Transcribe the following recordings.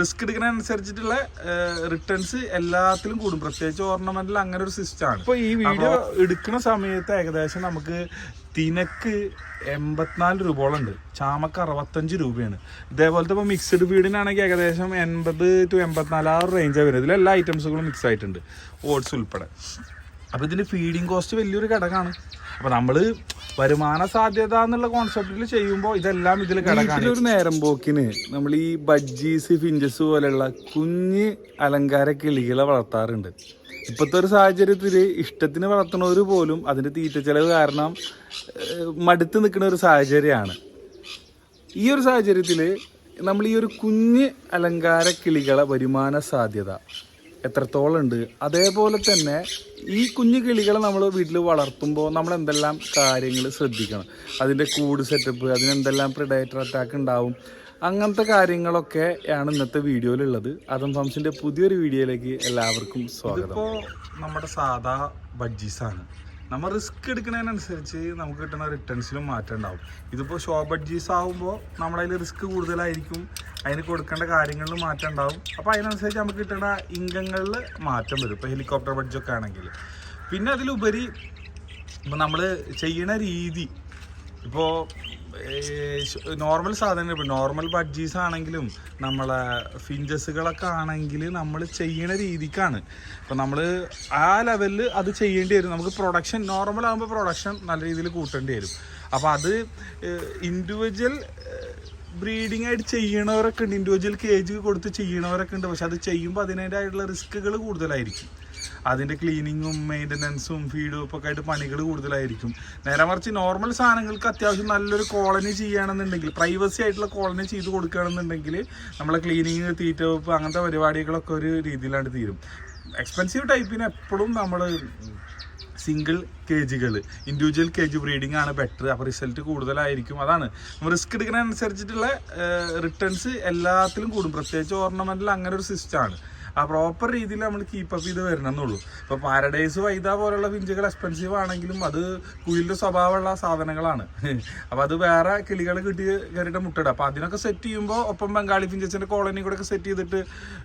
Risk എടുക്കുന്നതിനനുസരിച്ചിട്ടുള്ള returns എല്ലാത്തിലും കൂടും. പ്രത്യേകിച്ച് ഓർണമെന്റിൽ അങ്ങനെ ഒരു സിസ്റ്റം ആണ്. ഇപ്പൊ ഈ വീഡിയോ എടുക്കുന്ന സമയത്ത് ഏകദേശം നമുക്ക് തിനക്ക് എൺപത്തിനാല് രൂപയോളം ഉണ്ട് ചാമക്ക് അറുപത്തഞ്ച് രൂപയാണ്. ഇതേപോലത്തെ ഇപ്പോൾ മിക്സ്ഡ് ഫീഡിനാണെങ്കിൽ ഏകദേശം എൺപത് ടു എൺപത്തിനാല് ആ റേഞ്ചാണ് വരുന്നത്. ഇതിൽ എല്ലാ ഐറ്റംസുകളും മിക്സ് ആയിട്ടുണ്ട്. ഓട്സ് ഉൾപ്പെടെ. അപ്പോൾ ഇതിന് ഫീഡിങ് കോസ്റ്റ് വലിയൊരു ഘടകമാണ്. അപ്പോൾ നമ്മൾ വരുമാന സാധ്യത എന്നുള്ള കോൺസെപ്റ്റിൽ ചെയ്യുമ്പോൾ ഇതെല്ലാം ഇതിൽ ഘടകമാണ് ഒരു നേരം പോക്കിന് നമ്മൾ ഈ ബജ്ജീസ് ഫിഞ്ചസ് പോലെയുള്ള കുഞ്ഞ് അലങ്കാര കിളികളെ വളർത്താറുണ്ട്. ഇപ്പോഴത്തെ ഒരു സാഹചര്യത്തിൽ ഇഷ്ടത്തിന് വളർത്തുന്നവർ പോലും അതിന്റെ തീറ്റ ചെലവ് കാരണം മടുത്ത് നിൽക്കുന്ന ഒരു സാഹചര്യമാണ്. ഈ ഒരു സാഹചര്യത്തിൽ നമ്മൾ ഈ ഒരു കുഞ്ഞ് അലങ്കാര കിളികളെ വരുമാന സാധ്യത എത്രത്തോളം ഉണ്ട്. അതേപോലെ തന്നെ ഈ കുഞ്ഞു കിളികളെ നമ്മൾ വീട്ടിൽ വളർത്തുമ്പോൾ നമ്മൾ എന്തെല്ലാം കാര്യങ്ങൾ ശ്രദ്ധിക്കണം. അതിന്റെ കൂട് സെറ്റപ്പ് അതിനെന്തെല്ലാം പ്രിഡേറ്റർ അറ്റാക്ക് ഉണ്ടാവും. അങ്ങനത്തെ കാര്യങ്ങളൊക്കെ ആണ് ഇന്നത്തെ വീഡിയോയിലുള്ളത്. അതം സംസിന്റെ പുതിയൊരു വീഡിയോയിലേക്ക് എല്ലാവർക്കും സ്വാഗതം. ഇപ്പോൾ നമ്മുടെ സാധാ ബഡ്ജീസാണ് നമ്മൾ റിസ്ക് എടുക്കുന്നതിനനുസരിച്ച് നമുക്ക് കിട്ടുന്ന റിട്ടേൺസിലും മാറ്റം ഉണ്ടാവും. ഇതിപ്പോൾ ഷോ ബഡ്ജീസ് ആകുമ്പോൾ നമ്മളതിൽ റിസ്ക് കൂടുതലായിരിക്കും. അതിന് കൊടുക്കേണ്ട കാര്യങ്ങളിൽ മാറ്റം ഉണ്ടാവും. അപ്പോൾ അതിനനുസരിച്ച് നമുക്ക് കിട്ടുന്ന ഇൻകങ്ങളിൽ മാറ്റം വരും. ഇപ്പോൾ ഹെലികോപ്റ്റർ ബഡ്ജൊക്കെ ആണെങ്കിൽ. പിന്നെ അതിലുപരി ഇപ്പോൾ നമ്മൾ ചെയ്യണ രീതി. ഇപ്പോൾ നോർമൽ സാധനങ്ങൾ ഇപ്പം നോർമൽ ബഡ്ജീസ് ആണെങ്കിലും നമ്മളെ ഫിഞ്ചസുകളൊക്കെ ആണെങ്കിൽ നമ്മൾ ചെയ്യണ രീതിക്കാണ്. അപ്പം നമ്മൾ ആ ലെവലിൽ അത് ചെയ്യേണ്ടി വരും. നമുക്ക് പ്രൊഡക്ഷൻ നോർമൽ ആകുമ്പോൾ പ്രൊഡക്ഷൻ നല്ല രീതിയിൽ കൂട്ടേണ്ടി വരും. അപ്പോൾ അത് ഇൻഡിവിജ്വൽ ബ്രീഡിംഗ് ആയിട്ട് ചെയ്യണവരൊക്കെ ഉണ്ട്. ഇൻഡിവിജ്വൽ കേജ് കൊടുത്ത് ചെയ്യണവരൊക്കെ ഉണ്ട്. പക്ഷെ അത് ചെയ്യുമ്പോൾ അതിന്റെതായിട്ടുള്ള റിസ്ക്കുകൾ കൂടുതലായിരിക്കും. അതിന്റെ ക്ലീനിങ്ങും മെയിന്റനൻസും ഫീഡും ഒക്കെ ആയിട്ട് പണികൾ കൂടുതലായിരിക്കും. നേരെ മറിച്ച് നോർമൽ സാധനങ്ങൾക്ക് അത്യാവശ്യം നല്ലൊരു കോളനി ചെയ്യുകയാണെന്നുണ്ടെങ്കിൽ പ്രൈവസി ആയിട്ടുള്ള കോളനി ചെയ്ത് കൊടുക്കുകയാണെന്നുണ്ടെങ്കിൽ നമ്മളെ ക്ലീനിങ് തീറ്റ വെപ്പ് അങ്ങനത്തെ പരിപാടികളൊക്കെ ഒരു രീതിയിലാണ് തീരും. എക്സ്പെൻസീവ് ടൈപ്പിന് എപ്പോഴും നമ്മൾ സിംഗിൾ കേജുകൾ ഇൻഡിവിജ്വൽ കേജ് ബ്രീഡിംഗ് ആണ് ബെറ്റർ അപ്പോൾ റിസൾട്ട് കൂടുതലായിരിക്കും. അതാണ്. നമ്മൾ റിസ്ക് എടുക്കുന്നതനുസരിച്ചിട്ടുള്ള റിട്ടേൺസ് എല്ലാത്തിലും കൂടും. പ്രത്യേകിച്ച് ഓർണമെന്റിൽ അങ്ങനെ ഒരു സിസ്റ്റമാണ് ആ പ്രോപ്പർ രീതിയിൽ നമ്മൾ കീപ്പ് അപ്പ് ചെയ്ത് വരണം എന്നുള്ളൂ ഇപ്പോൾ പാരഡൈസ് വൈദ പോലുള്ള ഫിഞ്ചുകൾ എക്സ്പെൻസീവ് ആണെങ്കിലും അത് കുയിലിന്റെ സ്വഭാവമുള്ള സാധനങ്ങളാണ്. അപ്പോൾ അത് വേറെ കിളികൾ കിട്ടി കയറിയിട്ട് മുട്ടയിടുക. അപ്പോൾ അതിനൊക്കെ സെറ്റ് ചെയ്യുമ്പോൾ ഒപ്പം ബംഗാളി ഫിഞ്ചസിന്റെ കോളനി കൂടെ ഒക്കെ സെറ്റ് ചെയ്തിട്ട്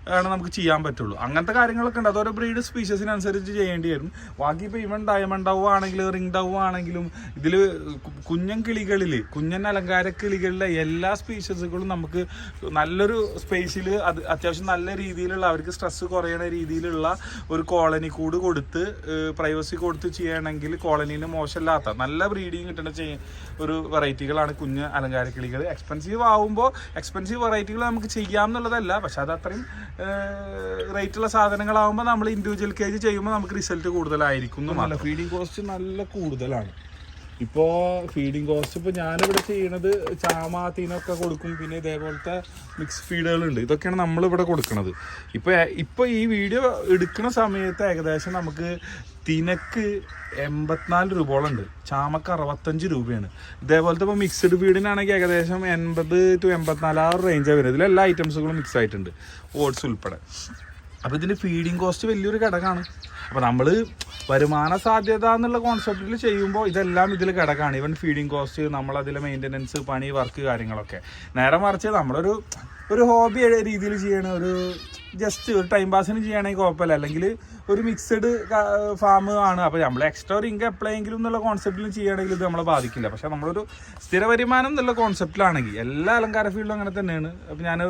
ആണ് നമുക്ക് ചെയ്യാൻ പറ്റുള്ളൂ. അങ്ങനത്തെ കാര്യങ്ങളൊക്കെ ഉണ്ട്. അതോരോ ബ്രീഡ് സ്പീഷ്യസിനനുസരിച്ച് ചെയ്യേണ്ടി വരും. ബാക്കി ഇപ്പോൾ ഇവൻ ഡയമണ്ട് ഡവ് ആണെങ്കിലും റിംഗ് ഡവ് ആണെങ്കിലും ഇതിൽ കുഞ്ഞൻ കിളികളിൽ കുഞ്ഞൻ അലങ്കാര കിളികളിലെ എല്ലാ സ്പീഷ്യസുകളും നമുക്ക് നല്ലൊരു സ്പേസിൽ അത് അത്യാവശ്യം നല്ല രീതിയിലുള്ള അവർക്ക് സ്ട്രെസ് കുറയണ രീതിയിലുള്ള ഒരു കോളനി കൂട് കൊടുത്ത് പ്രൈവസി കൊടുത്ത് ചെയ്യണമെങ്കിൽ കോളനീന് മോശമില്ലാത്ത നല്ല ബ്രീഡിങ് കിട്ടുന്ന ഒരു വെറൈറ്റികളാണ് കുഞ്ഞ് അലങ്കാര കിളികൾ എക്സ്പെൻസീവ് ആവുമ്പോൾ എക്സ്പെൻസീവ് വെറൈറ്റികൾ നമുക്ക് ചെയ്യാമെന്നുള്ളതല്ല പക്ഷെ അത് അത്രയും റേറ്റുള്ള സാധനങ്ങളാവുമ്പോൾ നമ്മൾ ഇൻഡിവിജ്വൽ കേജ് ചെയ്യുമ്പോൾ നമുക്ക് റിസൾട്ട് കൂടുതലായിരിക്കും നല്ല ഫീഡിങ് കോസ്റ്റ് നല്ല കൂടുതലാണ്. ഇപ്പോൾ ഫീഡിങ് കോസ്റ്റ് ഇപ്പോൾ ഞാനിവിടെ ചെയ്യണത് ചാമാത്തീനൊക്കെ കൊടുക്കും. പിന്നെ ഇതേപോലത്തെ മിക്സ് ഫീഡുകളുണ്ട് ഇതൊക്കെയാണ് നമ്മളിവിടെ കൊടുക്കുന്നത് ഇപ്പോൾ ഇപ്പോൾ ഈ വീഡിയോ എടുക്കുന്ന സമയത്ത് ഏകദേശം നമുക്ക് തിനക്ക് എൺപത്തിനാല് രൂപയോളം ഉണ്ട് ചാമക്ക് അറുപത്തഞ്ച് രൂപയാണ്. ഇതേപോലത്തെ ഇപ്പോൾ മിക്സ്ഡ് ഫീഡിനാണെങ്കിൽ ഏകദേശം എൺപത് ടു എൺപത്തിനാല് ആ റേഞ്ചാണ് വരുന്നത്. ഇതിലെല്ലാ ഐറ്റംസുകളും മിക്സ് ആയിട്ടുണ്ട്. ഓട്സ് ഉൾപ്പെടെ. അപ്പോൾ ഇതിന്റെ ഫീഡിങ് കോസ്റ്റ് വലിയൊരു ഘടകമാണ്. അപ്പോൾ നമ്മൾ വരുമാന സാധ്യത എന്നുള്ള കോൺസെപ്റ്റിൽ ചെയ്യുമ്പോൾ ഇതെല്ലാം ഇതിൽ കിടക്കാണ്. ഈവൻ ഫീഡിങ് കോസ്റ്റ് നമ്മളതിലെ മെയിന്റനൻസ് പണി വർക്ക് കാര്യങ്ങളൊക്കെ. നേരെ മറിച്ച് നമ്മളൊരു ഒരു ഹോബി രീതിയിൽ ചെയ്യണ ഒരു ജസ്റ്റ് ഒരു ടൈം പാസിന് ചെയ്യണമെങ്കിൽ കുഴപ്പമില്ല. അല്ലെങ്കിൽ ഒരു മിക്സഡ് ഫാം ആണ്. അപ്പോൾ നമ്മൾ എക്സ്ട്രാ ഒരു ഇൻകം എപ്പോഴെങ്കിലും എന്നുള്ള കോൺസെപ്റ്റിൽ ചെയ്യുകയാണെങ്കിൽ ഇത് നമ്മളെ ബാധിക്കില്ല. പക്ഷേ നമ്മളൊരു സ്ഥിര വരുമാനം എന്നുള്ള കോൺസെപ്റ്റിലാണെങ്കിൽ എല്ലാ അലങ്കാര ഫീൽഡും അങ്ങനെ തന്നെയാണ്. അപ്പോൾ ഞാൻ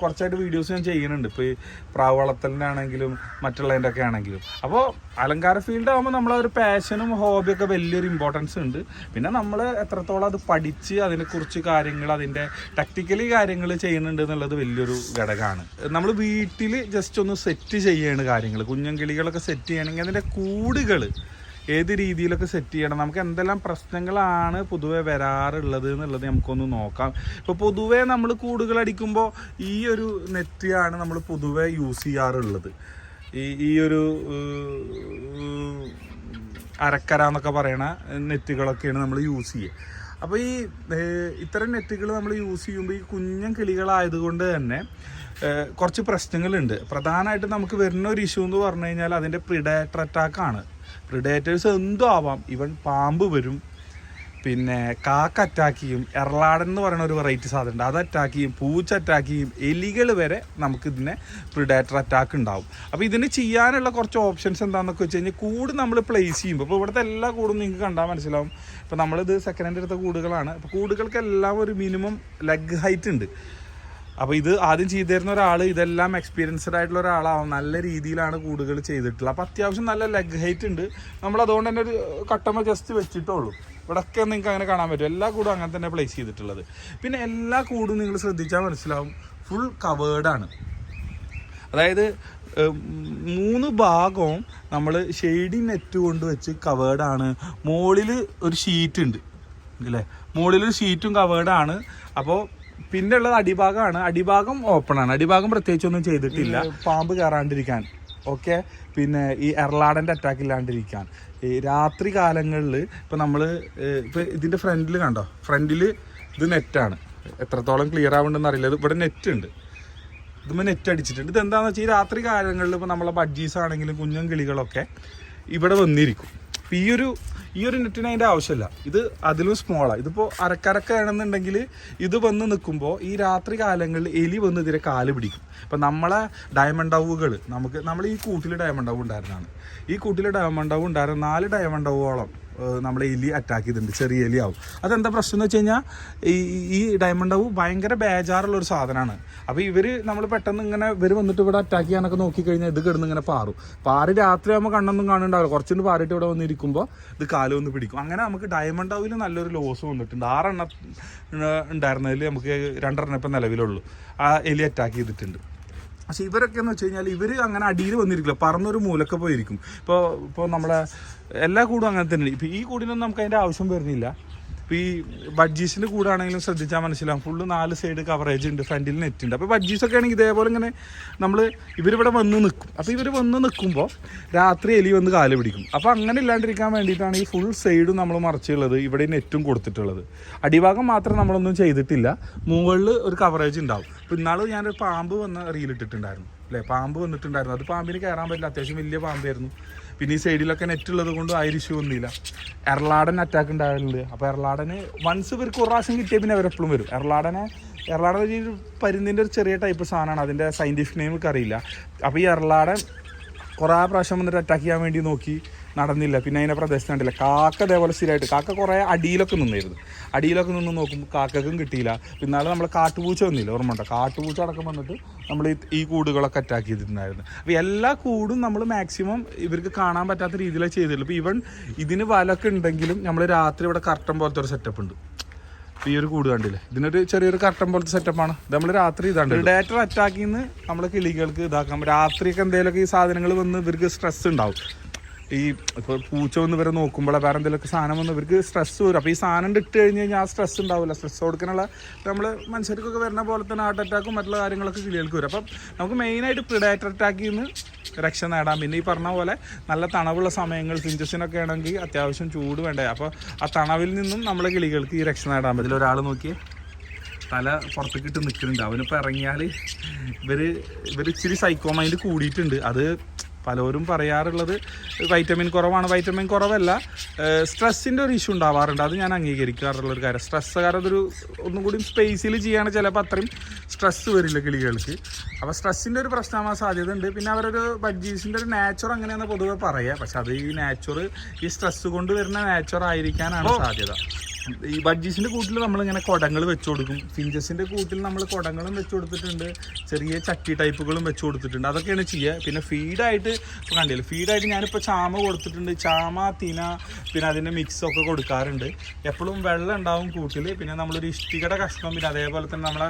കുറച്ചായിട്ട് വീഡിയോസ് ഞാൻ ചെയ്യുന്നുണ്ട്. ഇപ്പോൾ ഈ പ്രാവ് വളർത്തലിന്റെ ആണെങ്കിലും മറ്റുള്ളതിന്റെ ഒക്കെ ആണെങ്കിലും. അപ്പോൾ അലങ്കാര ഫീൽഡ് ആകുമ്പോൾ നമ്മളെ ഒരു പാഷനും ഹോബിയൊക്കെ വലിയൊരു ഇമ്പോർട്ടൻസ് ഉണ്ട്. പിന്നെ നമ്മൾ എത്രത്തോളം അത് പഠിച്ച് അതിനെക്കുറിച്ച് കാര്യങ്ങൾ അതിന്റെ ടെക്നിക്കലി കാര്യങ്ങൾ ചെയ്യുന്നുണ്ട് എന്നുള്ളത് വലിയൊരു ഘടകമാണ്. നമ്മൾ വീട്ടിൽ ജസ്റ്റ് ഒന്ന് സെറ്റ് ചെയ്യാണ് കാര്യങ്ങൾ കുഞ്ഞൻ കിളികളൊക്കെ സെറ്റ് ചെയ്യണമെങ്കിൽ അതിന്റെ കൂടുകൾ ഏത് രീതിയിലൊക്കെ സെറ്റ് ചെയ്യണം? നമുക്ക് എന്തെല്ലാം പ്രശ്നങ്ങളാണ് പൊതുവെ വരാറുള്ളത് എന്നുള്ളത് നമുക്കൊന്ന് നോക്കാം. ഇപ്പോൾ പൊതുവേ നമ്മൾ കൂടുകൾ അടിക്കുമ്പോൾ ഈ ഒരു നെറ്റിയാണ് നമ്മൾ പൊതുവെ യൂസ് ചെയ്യാറുള്ളത്. ഈ ഈ ഒരു അരക്കര എന്നൊക്കെ പറയണ നെറ്റുകളൊക്കെയാണ് നമ്മൾ യൂസ് ചെയ്യുക അപ്പോൾ ഈ ഇത്തരം നെറ്റുകൾ നമ്മൾ യൂസ് ചെയ്യുമ്പോൾ ഈ കുഞ്ഞൻ കിളികളായതുകൊണ്ട് തന്നെ കുറച്ച് പ്രശ്നങ്ങളുണ്ട്. പ്രധാനമായിട്ട് നമുക്ക് വരുന്ന ഒരു ഇഷ്യൂ എന്ന് പറഞ്ഞു കഴിഞ്ഞാൽ അതിന്റെ പ്രിഡേറ്റർ അറ്റാക്കാണ് പ്രിഡേറ്റേഴ്സ് എന്തും ആവാം. ഇവൻ പാമ്പ് വരും. പിന്നെ കാക്ക അറ്റാക്ക് ചെയ്യും. എറളാടൻ എന്ന് പറയുന്ന ഒരു വെറൈറ്റി സാധനം ഉണ്ട്. അത് അറ്റാക്ക് ചെയ്യും. പൂച്ച അറ്റാക്ക് ചെയ്യും. എലികൾ വരെ നമുക്ക് ഇതിനെ പ്രിഡേറ്റർ അറ്റാക്ക് ഉണ്ടാവും. അപ്പോൾ ഇതിന് ചെയ്യാനുള്ള കുറച്ച് ഓപ്ഷൻസ് എന്താണെന്നൊക്കെ വെച്ച് കഴിഞ്ഞാൽ കൂട് നമ്മൾ പ്ലേസ് ചെയ്യുമ്പോൾ ഇപ്പോൾ ഇവിടുത്തെ എല്ലാ കൂടും നിങ്ങൾക്ക് കണ്ടാൽ മനസ്സിലാവും. ഇപ്പോൾ നമ്മളിത് സെക്കൻഡ് ഹാൻഡ് എടുത്ത കൂടുകളാണ്. അപ്പോൾ കൂടുകൾക്കെല്ലാം ഒരു മിനിമം ലെഗ് ഹൈറ്റ് ഉണ്ട്. അപ്പോൾ ഇത് ആദ്യം ചെയ്തു തരുന്ന ഒരാൾ ഇതെല്ലാം എക്സ്പീരിയൻസ്ഡ് ആയിട്ടുള്ള ഒരാളാവും നല്ല രീതിയിലാണ് കൂടുകൾ ചെയ്തിട്ടുള്ളത്. അപ്പോൾ അത്യാവശ്യം നല്ല ലെഗ് ഹൈറ്റ് ഉണ്ട്. നമ്മൾ അതുകൊണ്ട് തന്നെ ഒരു കട്ടമ ജസ്റ്റ് വെച്ചിട്ടുള്ളൂ ഇവിടെയൊക്കെ നിങ്ങൾക്ക് അങ്ങനെ കാണാൻ പറ്റും. എല്ലാ കൂടും അങ്ങനെ തന്നെ പ്ലേസ് ചെയ്തിട്ടുള്ളത്. പിന്നെ എല്ലാ കൂടും നിങ്ങൾ ശ്രദ്ധിച്ചാൽ മനസ്സിലാവും. ഫുൾ കവേർഡാണ് അതായത് മൂന്ന് ഭാഗവും നമ്മൾ ഷെയ്ഡി നെറ്റ് കൊണ്ട് വെച്ച് കവേർഡാണ് മുകളിൽ ഒരു ഷീറ്റ് ഉണ്ട്. അല്ലേ? മുകളിൽ ഷീറ്റും കവേർഡാണ് അപ്പോൾ പിന്നെ ഉള്ളത് അടിഭാഗമാണ്. അടിഭാഗം ഓപ്പൺ ആണ്. അടിഭാഗം പ്രത്യേകിച്ചൊന്നും ചെയ്തിട്ടില്ല. പാമ്പ് കയറാണ്ടിരിക്കാൻ. ഓക്കെ പിന്നെ ഈ എറലാടന്റെ അറ്റാക്ക് ഇല്ലാണ്ടിരിക്കാൻ. ഈ രാത്രി കാലങ്ങളിൽ ഇപ്പം നമ്മൾ ഇപ്പം ഇതിന്റെ ഫ്രണ്ടിൽ കണ്ടോ? ഫ്രണ്ടിൽ ഇത് നെറ്റാണ് എത്രത്തോളം ക്ലിയർ ആവുന്നുണ്ടെന്ന് അറിയില്ല. ഇവിടെ നെറ്റ് ഉണ്ട്. ഇതുമ്പോൾ നെറ്റ് അടിച്ചിട്ടുണ്ട് ഇത് എന്താണെന്ന് വെച്ചാൽ ഈ രാത്രി കാലങ്ങളിൽ ഇപ്പോൾ നമ്മളെ ബഡ്ജീസ് ആണെങ്കിലും കുഞ്ഞൻ കിളികളൊക്കെ ഇവിടെ വന്നിരിക്കും. അപ്പോൾ ഈ ഒരു ഈ ഒരു നെറ്റിന് അതിന്റെ ആവശ്യമില്ല ഇത് അതിലും സ്മോളാണ് ഇതിപ്പോൾ അരക്കരക്കാണെന്നുണ്ടെങ്കിൽ ഇത് വന്ന് നിൽക്കുമ്പോൾ ഈ രാത്രി കാലങ്ങളിൽ എലി വന്ന് ഇതിരെ കാൽ പിടിക്കും. ഇപ്പം നമ്മളെ ഡയമണ്ട് ഔവുകൾ നമുക്ക് നമ്മൾ ഈ കൂട്ടിൽ ഡയമണ്ട് ഔവ് ഉണ്ടായിരുന്നതാണ്. ഈ കൂട്ടിൽ ഡയമണ്ട് ഔവ് ഉണ്ടായിരുന്ന നാല് ഡയമണ്ട് ഔവോളം നമ്മൾ എലി അറ്റാക്ക് ചെയ്തിട്ടുണ്ട് ചെറിയ എലി ആവും. അതെന്താ പ്രശ്നം എന്ന് വെച്ച് കഴിഞ്ഞാൽ ഈ ഈ ഡയമണ്ട് ഡവ് ഭയങ്കര ബേജാറുള്ള ഒരു സാധനമാണ്. അപ്പോൾ ഇവർ നമ്മൾ പെട്ടെന്ന് ഇങ്ങനെ ഇവർ വന്നിട്ട് ഇവിടെ അറ്റാക്ക് ചെയ്യാനൊക്കെ നോക്കിക്കഴിഞ്ഞാൽ ഇത് കിടന്ന് ഇങ്ങനെ പാറും. പാറി രാത്രി ആകുമ്പോൾ കണ്ണൊന്നും കാണുന്നുണ്ടാവില്ല. കുറച്ചുകൊണ്ട് പാറിയിട്ട് ഇവിടെ വന്നിരിക്കുമ്പോൾ ഇത് കാലം ഒന്ന് പിടിക്കും. അങ്ങനെ നമുക്ക് ഡയമണ്ട് ഡവിൽ നല്ലൊരു ലോസ് വന്നിട്ടുണ്ട്. ആറെണ്ണം ഉണ്ടായിരുന്നതിൽ നമുക്ക് രണ്ടെണ്ണം ഇപ്പം നിലവിലുള്ളൂ. ആ എലി അറ്റാക്ക് ചെയ്തിട്ടുണ്ട്. പക്ഷെ ഇവരൊക്കെ എന്ന് വെച്ച് കഴിഞ്ഞാൽ ഇവർ അങ്ങനെ അടിയിൽ വന്നിരിക്കില്ല. പറന്നൊരു മൂലൊക്കെ പോയിരിക്കും. ഇപ്പോൾ ഇപ്പോൾ നമ്മളെ എല്ലാ കൂടും അങ്ങനെ തന്നെ ഇപ്പോൾ ഈ കൂടിനൊന്നും നമുക്ക് അതിന്റെ ആവശ്യം വരുന്നില്ല. ഇപ്പോൾ ഈ ബഡ്ജീസിന്റെ കൂടാണെങ്കിലും ശ്രദ്ധിച്ചാൽ മനസ്സിലാവും. ഫുള്ള് നാല് സൈഡ് കവറേജ് ഉണ്ട് ഫ്രണ്ടിൽ നെറ്റ് ഉണ്ട്. അപ്പോൾ ബഡ്ജീസൊക്കെ ആണെങ്കിൽ ഇതേപോലെ ഇങ്ങനെ നമ്മൾ ഇവരിവിടെ വന്ന് നിൽക്കും അപ്പോൾ ഇവർ വന്ന് നിൽക്കുമ്പോൾ രാത്രി എലി വന്ന് കാൽ പിടിക്കും. അപ്പോൾ അങ്ങനെ ഇല്ലാണ്ടിരിക്കാൻ വേണ്ടിയിട്ടാണ് ഈ ഫുൾ സൈഡും നമ്മൾ മറച്ചുള്ളത് ഇവിടെ നെറ്റും കൊടുത്തിട്ടുള്ളത്. അടിഭാഗം മാത്രം നമ്മളൊന്നും ചെയ്തിട്ടില്ല. മുകളിൽ ഒരു കവറേജ് ഉണ്ടാവും. അപ്പോൾ ഇന്നാൾ ഞാനൊരു പാമ്പ് വന്ന റീലിട്ടിട്ടുണ്ടായിരുന്നു അല്ലേ? പാമ്പ് വന്നിട്ടുണ്ടായിരുന്നു. അത് പാമ്പിന് കയറാൻ പറ്റില്ല. അത്യാവശ്യം വലിയ പാമ്പായിരുന്നു. പിന്നെ ഈ സൈഡിലൊക്കെ നെറ്റ് ഉള്ളത് കൊണ്ട് ആ ഒരു ഇഷ്യൂ ഒന്നുമില്ല. എറലാടൻ അറ്റാക്ക് ഉണ്ടായിരുന്നത് അപ്പോൾ എറലാടന് വൺസ് ഇവർക്ക് ഒരു പ്രാവശ്യം കിട്ടിയ പിന്നെ അവരെപ്പോഴും വരും. എറലാടനെ എറലാടൻ ഒരു പരുന്നിന്റെ ഒരു ചെറിയ ടൈപ്പ് സാധനമാണ്. അതിന്റെ സയന്റിഫിക് നെയിം അറിയില്ല. അപ്പോൾ ഈ എറലാടൻ കുറേ പ്രാവശ്യം വന്നിട്ട് അറ്റാക്ക് ചെയ്യാൻ വേണ്ടി നോക്കി. നടന്നില്ല. പിന്നെ അതിനെ പ്രദേശത്ത് കണ്ടില്ല. കാക്ക അതേപോലെ സ്ഥിരമായിട്ട് കാക്ക കുറേ അടിയിലൊക്കെ നിന്നായിരുന്നു അടിയിലൊക്കെ നിന്ന് നോക്കുമ്പോൾ കാക്കക്കും കിട്ടിയില്ല. പിന്നാലെ നമ്മൾ കാട്ടുപൂച്ച വന്നില്ല ഓർമ്മ ഉണ്ടോ? കാട്ടുപൂച്ച അടക്കം വന്നിട്ട് നമ്മൾ ഈ- കൂടുകളൊക്കെ അറ്റാക്ക് ചെയ്തിട്ടുണ്ടായിരുന്നു. അപ്പോൾ എല്ലാ കൂടും നമ്മൾ മാക്സിമം ഇവർക്ക് കാണാൻ പറ്റാത്ത രീതിയിലാണ് ചെയ്തിട്ടുള്ളൂ ഇപ്പോൾ ഈവൻ ഇതിന് വലൊക്കെ ഉണ്ടെങ്കിലും നമ്മൾ രാത്രി ഇവിടെ കർട്ടൻ പോലത്തെ ഒരു സെറ്റപ്പ് ഉണ്ട്. ഈ ഒരു കൂട് കണ്ടില്ലേ? ഇതിനൊരു ചെറിയൊരു കർട്ടൻ പോലത്തെ സെറ്റപ്പാണ് നമ്മൾ രാത്രി ഇതാണ്ട് ഡേറ്റർ അറ്റാക്കിൽ നിന്ന് നമ്മൾ കിളികൾക്ക് ഇതാക്കാം. രാത്രിയൊക്കെ എന്തെങ്കിലുമൊക്കെ ഈ സാധനങ്ങൾ വന്ന് ഇവർക്ക് സ്ട്രെസ് ഉണ്ടാവും. ഈ ഇപ്പോൾ പൂച്ച വന്ന് ഇവരെ നോക്കുമ്പോൾ വേറെ എന്തെങ്കിലുമൊക്കെ സാധനം വന്ന് ഇവർക്ക് സ്ട്രെസ് വരും. അപ്പോൾ ഈ സാധനം ഇട്ട് കഴിഞ്ഞ് കഴിഞ്ഞാൽ ആ സ്ട്രെസ് ഉണ്ടാവില്ല സ്ട്രെസ് കൊടുക്കാനുള്ള നമ്മൾ മനുഷ്യർക്കൊക്കെ വരുന്ന പോലെ തന്നെ ഹാർട്ട് അറ്റാക്കും മറ്റുള്ള കാര്യങ്ങളൊക്കെ കിളികൾക്ക് വരും. അപ്പം നമുക്ക് മെയിനായിട്ട് പ്രിഡേറ്റർ അറ്റാക്കിൽ നിന്ന് രക്ഷ നേടാം. പിന്നെ ഈ പറഞ്ഞ പോലെ നല്ല തണവുള്ള സമയങ്ങൾ ഫിഞ്ചസിനൊക്കെ ആണെങ്കിൽ അത്യാവശ്യം ചൂട് വേണ്ടേ? അപ്പോൾ ആ തണവിൽ നിന്നും നമ്മളെ കിളികൾക്ക് ഈ രക്ഷ നേടാൻ പറ്റില്ല ഒരാൾ നോക്കിയേ. തല പുറത്തേക്ക് ഇട്ട് നിൽക്കുന്നുണ്ട്. അവനിപ്പോൾ ഇറങ്ങിയാൽ ഇവർ ഇവർ ഇച്ചിരി സൈക്കോ മൈൻഡ് കൂടിയിട്ടുണ്ട്. അത് പലരും പറയാറുള്ളത് വൈറ്റമിൻ കുറവാണ് വൈറ്റമിൻ കുറവല്ല. സ്ട്രെസ്സിന്റെ ഒരു ഇഷ്യൂ ഉണ്ടാവാറുണ്ട്. അത് ഞാൻ അംഗീകരിക്കാറുള്ളൊരു കാര്യം. സ്ട്രെസ് കാരണം അതൊരു ഒന്നും കൂടി സ്പേസിൽ ചെയ്യാണ് ചിലപ്പോൾ അത്രയും സ്ട്രെസ്സ് വരില്ല കിളികൾക്ക്. അപ്പോൾ സ്ട്രെസ്സിന്റെ ഒരു പ്രശ്നമാകാൻ സാധ്യത ഉണ്ട് പിന്നെ അവരൊരു ബഡ്ജീസിന്റെ ഒരു നാച്ചുർ അങ്ങനെയാണ് പൊതുവെ പറയുക പക്ഷെ അത് ഈ നാച്ചുർ ഈ സ്ട്രെസ് കൊണ്ട് വരുന്ന നാച്ചുർ ആയിരിക്കാനാണ് സാധ്യത. ഈ ബഡ്ജീസിന്റെ കൂട്ടിൽ നമ്മളിങ്ങനെ കുടങ്ങൾ വെച്ചു കൊടുക്കും. ഫിഞ്ചസിന്റെ കൂട്ടിൽ നമ്മൾ കുടങ്ങളും വെച്ചു കൊടുത്തിട്ടുണ്ട്. ചെറിയ ചട്ടി ടൈപ്പുകളും വെച്ചു കൊടുത്തിട്ടുണ്ട്. അതൊക്കെയാണ് ചെയ്യുക പിന്നെ ഫീഡായിട്ട് ഇപ്പോൾ കണ്ടില്ല? ഫീഡായിട്ട് ഞാനിപ്പോൾ ചാമ കൊടുത്തിട്ടുണ്ട്. ചാമ തിന പിന്നെ അതിന്റെ മിക്സ് ഒക്കെ കൊടുക്കാറുണ്ട്. എപ്പോഴും വെള്ളം ഉണ്ടാവും കൂട്ടിൽ പിന്നെ നമ്മളൊരു ഇഷ്ടികയുടെ കഷ്ണം പിന്നെ അതേപോലെ തന്നെ നമ്മളെ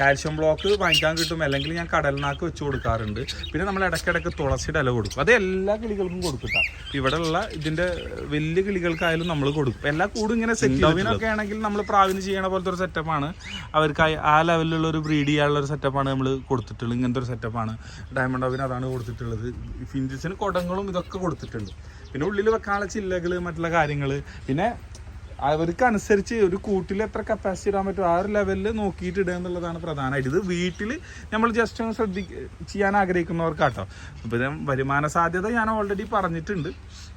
കാൽഷ്യം ബ്ലോക്ക് വാങ്ങിക്കാൻ കിട്ടും. അല്ലെങ്കിൽ ഞാൻ കടലിനാക്ക് വെച്ച് കൊടുക്കാറുണ്ട്. പിന്നെ നമ്മൾ ഇടയ്ക്കിടയ്ക്ക് തുളസിയുടെ ഇല കൊടുക്കും. അത് എല്ലാ കിളികൾക്കും കൊടുക്കുക ഇവിടെയുള്ള ഇതിന്റെ വലിയ കിളികൾക്കായാലും നമ്മൾ കൊടുക്കും. എല്ലാ കൂടും ഇങ്ങനെ സെറ്റ് ആണെങ്കിൽ നമ്മൾ പ്രാവിന് ചെയ്യണ പോലത്തെ ഒരു സെറ്റപ്പാണ് അവർക്ക് ആ- ലെവലിലുള്ള ഒരു ബ്രീഡ് ചെയ്യാനുള്ള ഒരു സെറ്റപ്പാണ് നമ്മൾ കൊടുത്തിട്ടുള്ളത്. ഇങ്ങനത്തെ ഒരു സെറ്റപ്പാണ് ഡയമണ്ട് ഓവിന് അതാണ് കൊടുത്തിട്ടുള്ളത്. ഫിഞ്ചസിന് കുടങ്ങളും ഇതൊക്കെ കൊടുത്തിട്ടുണ്ട്. പിന്നെ ഉള്ളിൽ വെക്കാനുള്ള ചില്ലകൾ മറ്റുള്ള കാര്യങ്ങൾ പിന്നെ അവർക്ക് അനുസരിച്ച് ഒരു കൂട്ടിൽ എത്ര കപ്പാസിറ്റി ഇടാൻ പറ്റും ആ ഒരു ലെവലിൽ നോക്കിയിട്ട് ഇടുക എന്നുള്ളതാണ് പ്രധാനമായിട്ട് ഇത് വീട്ടിൽ നമ്മൾ ജസ്റ്റ് ഒന്ന് ശ്രദ്ധി ചെയ്യാൻ ആഗ്രഹിക്കുന്നവർക്കാട്ടോ. ഇപ്പം വരുമാന സാധ്യത ഞാൻ ഓൾറെഡി പറഞ്ഞിട്ടുണ്ട്.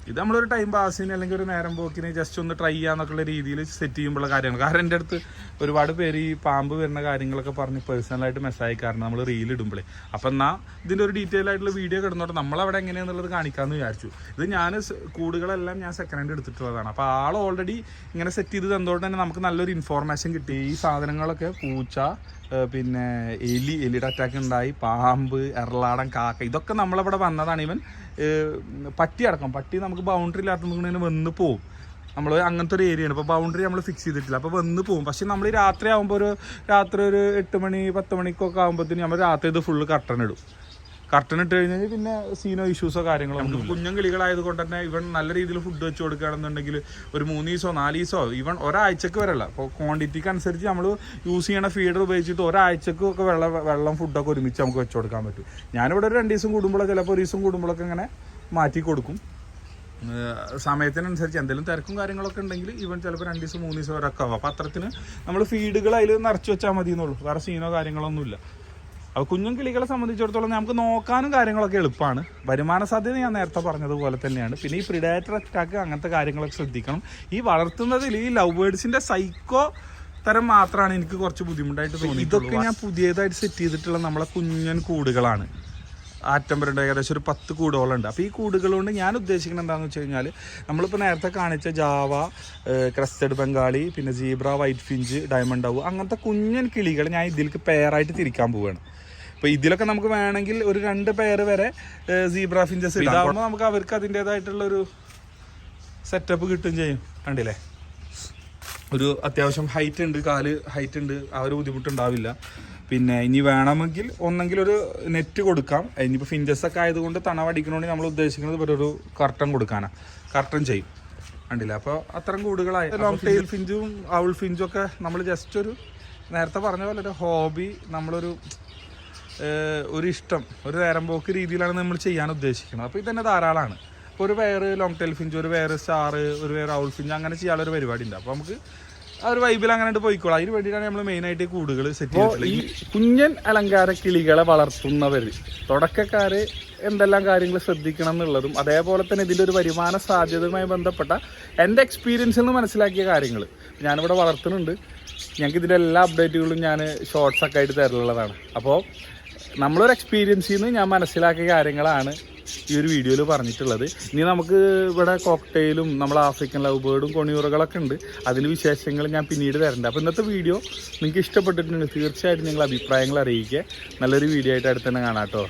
ഇത് നമ്മളൊരു ടൈം പാസിന് അല്ലെങ്കിൽ ഒരു നേരം പോക്കിന് ജസ്റ്റ് ഒന്ന് ട്രൈ ചെയ്യാന്നൊക്കെയുള്ള രീതിയിൽ സെറ്റ് ചെയ്യുമ്പോഴുള്ള കാര്യമാണ് കാരണം എന്റെ അടുത്ത് ഒരുപാട് പേര് ഈ പാമ്പ് വരുന്ന കാര്യങ്ങളൊക്കെ പറഞ്ഞ് പേഴ്സണലായിട്ട് മെസ്സേജ് അയക്കാറുണ്ട് നമ്മൾ റീൽ ഇടുമ്പോഴേ അപ്പം എന്നാൽ ഇതിന്റെ ഒരു ഡീറ്റെയിൽ ആയിട്ടുള്ള വീഡിയോ കിടന്നോട്ടെ നമ്മളവിടെ എങ്ങനെയാണെന്നുള്ളത് കാണിക്കാമെന്ന് വിചാരിച്ചു. ഇത് ഞാൻ കൂടുകളെല്ലാം ഞാൻ സെക്കൻഡ് ഹാൻഡ് എടുത്തിട്ടുള്ളതാണ്. അപ്പോൾ ആൾ ഓൾറെഡി ഇങ്ങനെ സെറ്റ് ചെയ്ത് തന്നതുകൊണ്ട് തന്നെ നമുക്ക് നല്ലൊരു ഇൻഫോർമേഷൻ കിട്ടി. ഈ സാധനങ്ങളൊക്കെ പൂച്ച പിന്നെ എലി എലിയുടെ അറ്റാക്ക് ഉണ്ടായി. പാമ്പ് എറളാടൻ കാക്ക. ഇതൊക്കെ നമ്മളിവിടെ വന്നതാണ്. ഇവൻ പട്ടി അടക്കം. പട്ടി നമുക്ക് ബൗണ്ടറി ഇല്ലാത്തതുകൊണ്ട് വന്ന് പോവും. നമ്മൾ അങ്ങനത്തെ ഒരു ഏരിയയാണ് ഇപ്പോൾ ബൗണ്ടറി നമ്മൾ ഫിക്സ് ചെയ്തിട്ടില്ല. അപ്പോൾ വന്ന് പോകും പക്ഷെ നമ്മൾ രാത്രി ആകുമ്പോൾ ഒരു രാത്രി ഒരു എട്ട് മണി പത്ത് മണിക്കൊക്കെ ആകുമ്പോഴത്തേന് നമ്മൾ രാത്രി ഇത് ഫുള്ള് കർട്ടൻ ഇടും. കർട്ടൻ ഇട്ട് കഴിഞ്ഞാൽ പിന്നെ സീനോ ഇഷ്യൂസോ കാര്യങ്ങളോ നമുക്ക് കുഞ്ഞും കിളികളായത് കൊണ്ട് തന്നെ ഇവൻ നല്ല രീതിയിൽ ഫുഡ് വെച്ച് കൊടുക്കുകയാണെന്നുണ്ടെങ്കിൽ ഒരു മൂന്ന് ദിവസമോ നാല് ദിവസമോ ഇവൻ ഒരാഴ്ചക്ക് വരല്ല. അപ്പോൾ ക്വാണ്ടിറ്റിക്ക് അനുസരിച്ച് നമ്മൾ യൂസ് ചെയ്യണ ഫീഡർ ഉപയോഗിച്ചിട്ട് ഒരാഴ്ചക്ക് ഒക്കെ വെള്ളം വെള്ളം ഫുഡൊക്കെ ഒരുമിച്ച് നമുക്ക് വെച്ച് കൊടുക്കാൻ പറ്റും. ഞാനിവിടെ ഒരു രണ്ട് ദിവസം കൂടുമ്പോഴോ ചിലപ്പോൾ ഒരു ദിവസം കൂടുമ്പോഴൊക്കെ ഇങ്ങനെ മാറ്റി കൊടുക്കും. സമയത്തിനനുസരിച്ച് എന്തെങ്കിലും തിരക്കും കാര്യങ്ങളൊക്കെ ഉണ്ടെങ്കിൽ ഇവൻ ചിലപ്പോൾ രണ്ട് ദിവസം മൂന്ന് ദിവസം വരെ ഒക്കെ ആവും. അപ്പോൾ അത്രത്തിന് നമ്മൾ ഫീഡുകൾ അതിൽ നിറച്ച് വെച്ചാൽ മതി എന്നുള്ളൂ വേറെ സീനോ കാര്യങ്ങളൊന്നുമില്ല അപ്പോൾ കുഞ്ഞും കിളികളെ സംബന്ധിച്ചിടത്തോളം നമുക്ക് നോക്കാനും കാര്യങ്ങളൊക്കെ എളുപ്പമാണ്. വരുമാന സാധ്യത ഞാൻ നേരത്തെ പറഞ്ഞതുപോലെ തന്നെയാണ്. പിന്നെ ഈ പ്രിഡേറ്റർ അറ്റാക്ക് അങ്ങനത്തെ കാര്യങ്ങളൊക്കെ ശ്രദ്ധിക്കണം. ഈ വളർത്തുന്നതിൽ ഈ ലവ് ബേഡ്സിന്റെ സൈക്കോ തരം മാത്രമാണ് എനിക്ക് കുറച്ച് ബുദ്ധിമുട്ടായിട്ട് തോന്നി ഇതൊക്കെ ഞാൻ പുതിയതായിട്ട് സെറ്റ് ചെയ്തിട്ടുള്ള നമ്മളെ കുഞ്ഞൻ കൂടുകളാണ്. ആറ്റംബരുണ്ട് ഏകദേശം ഒരു പത്ത് കൂടുകളുണ്ട് അപ്പോൾ ഈ കൂടുകൾ കൊണ്ട് ഞാൻ ഉദ്ദേശിക്കുന്നത് എന്താണെന്ന് വെച്ച് കഴിഞ്ഞാൽ നമ്മളിപ്പോൾ നേരത്തെ കാണിച്ച ജാവ ക്രസ്റ്റഡ് ബംഗാളി പിന്നെ zebra white finch diamond dove അങ്ങനത്തെ കുഞ്ഞൻ കിളികൾ ഞാൻ ഇതിലേക്ക് പെയറായിട്ട് തിരിക്കാൻ പോവുകയാണ് അപ്പോൾ ഇതിലൊക്കെ നമുക്ക് വേണമെങ്കിൽ ഒരു രണ്ട് പേര് വരെ സീബ്ര ഫിഞ്ചസ് ഇതാകുമ്പോൾ നമുക്ക് അവർക്ക് അതിന്റേതായിട്ടുള്ളൊരു സെറ്റപ്പ് കിട്ടും ചെയ്യും. കണ്ടില്ലേ? ഒരു അത്യാവശ്യം ഹൈറ്റ് ഉണ്ട് കാൽ ഹൈറ്റ് ഉണ്ട് ആ ഒരു ബുദ്ധിമുട്ടുണ്ടാവില്ല. പിന്നെ ഇനി വേണമെങ്കിൽ ഒന്നെങ്കിൽ ഒരു നെറ്റ് കൊടുക്കാം. ഇനിയിപ്പോൾ ഫിഞ്ചസ് ഒക്കെ ആയതുകൊണ്ട് തണവടിക്കണമെങ്കിൽ നമ്മൾ ഉദ്ദേശിക്കുന്നത് ഒരു കർട്ടൻ കൊടുക്കാനാണ് കർട്ടൻ ചെയ്യും. കണ്ടില്ല? അപ്പോൾ അത്തരം കൂടുകളായി ലോങ് ടെയിൽ ഫിഞ്ചും ഔൾ ഫിഞ്ചും ഒക്കെ നമ്മൾ ജസ്റ്റ് ഒരു നേരത്തെ പറഞ്ഞ പോലെ ഒരു ഹോബി നമ്മളൊരു ഒരു ഇഷ്ടം ഒരു നേരം പോക്ക് രീതിയിലാണ് നമ്മൾ ചെയ്യാൻ ഉദ്ദേശിക്കുന്നത്. അപ്പോൾ ഇതന്നെ ധാരാളമാണ്. ഇപ്പോൾ ഒരു വേറെ ലോങ് ടെയിൽ ഫിഞ്ച് ഒരു വേറെ സ്റ്റാർ ഒരു വേറെ ഔൾ ഫിഞ്ച് അങ്ങനെ ചെയ്യാനുള്ള ഒരു പരിപാടി ഉണ്ട് അപ്പോൾ നമുക്ക് ആ ഒരു വൈബിൽ അങ്ങനെ പോയിക്കോളാം. അതിന് വേണ്ടിയിട്ടാണ് നമ്മൾ മെയിൻ ആയിട്ട് കൂടുകൾ സെറ്റ് ചെയ്തിട്ടുള്ളത്. ഈ കുഞ്ഞൻ അലങ്കാര കിളികളെ വളർത്തുന്നവർ തുടക്കക്കാര് എന്തെല്ലാം കാര്യങ്ങൾ ശ്രദ്ധിക്കണം എന്നുള്ളതും അതേപോലെ തന്നെ ഇതിന്റെ ഒരു വരുമാന സാധ്യതയുമായി ബന്ധപ്പെട്ട എന്റെ എക്സ്പീരിയൻസിൽ നിന്ന് മനസ്സിലാക്കിയ കാര്യങ്ങൾ ഞാനിവിടെ വളർത്തുന്നുണ്ട്. ഞങ്ങൾക്ക് ഇതിന്റെ എല്ലാ അപ്ഡേറ്റുകളും ഞാൻ ഷോർട്സ് ഒക്കെ ആയിട്ട് തരുന്നുള്ളതാണ് അപ്പോൾ നമ്മളൊരു എക്സ്പീരിയൻസിൽ നിന്ന് ഞാൻ മനസ്സിലാക്കിയ കാര്യങ്ങളാണ് ഈ ഒരു വീഡിയോയിൽ പറഞ്ഞിട്ടുള്ളത്. ഇനി നമുക്ക് ഇവിടെ കോക്ടെയിലും നമ്മൾ ആഫ്രിക്കൻ ലവ് ബേർഡും കൊണിയൂറുകളൊക്കെ ഉണ്ട്. അതിന് വിശേഷങ്ങൾ ഞാൻ പിന്നീട് തരണ്ട്. അപ്പോൾ ഇന്നത്തെ വീഡിയോ നിങ്ങൾക്ക് ഇഷ്ടപ്പെട്ടിട്ടുണ്ടെങ്കിൽ തീർച്ചയായിട്ടും നിങ്ങൾ അഭിപ്രായങ്ങൾ അറിയിക്കുക. നല്ലൊരു വീഡിയോ ആയിട്ട് അടുത്ത് തന്നെ കാണാം കേട്ടോ.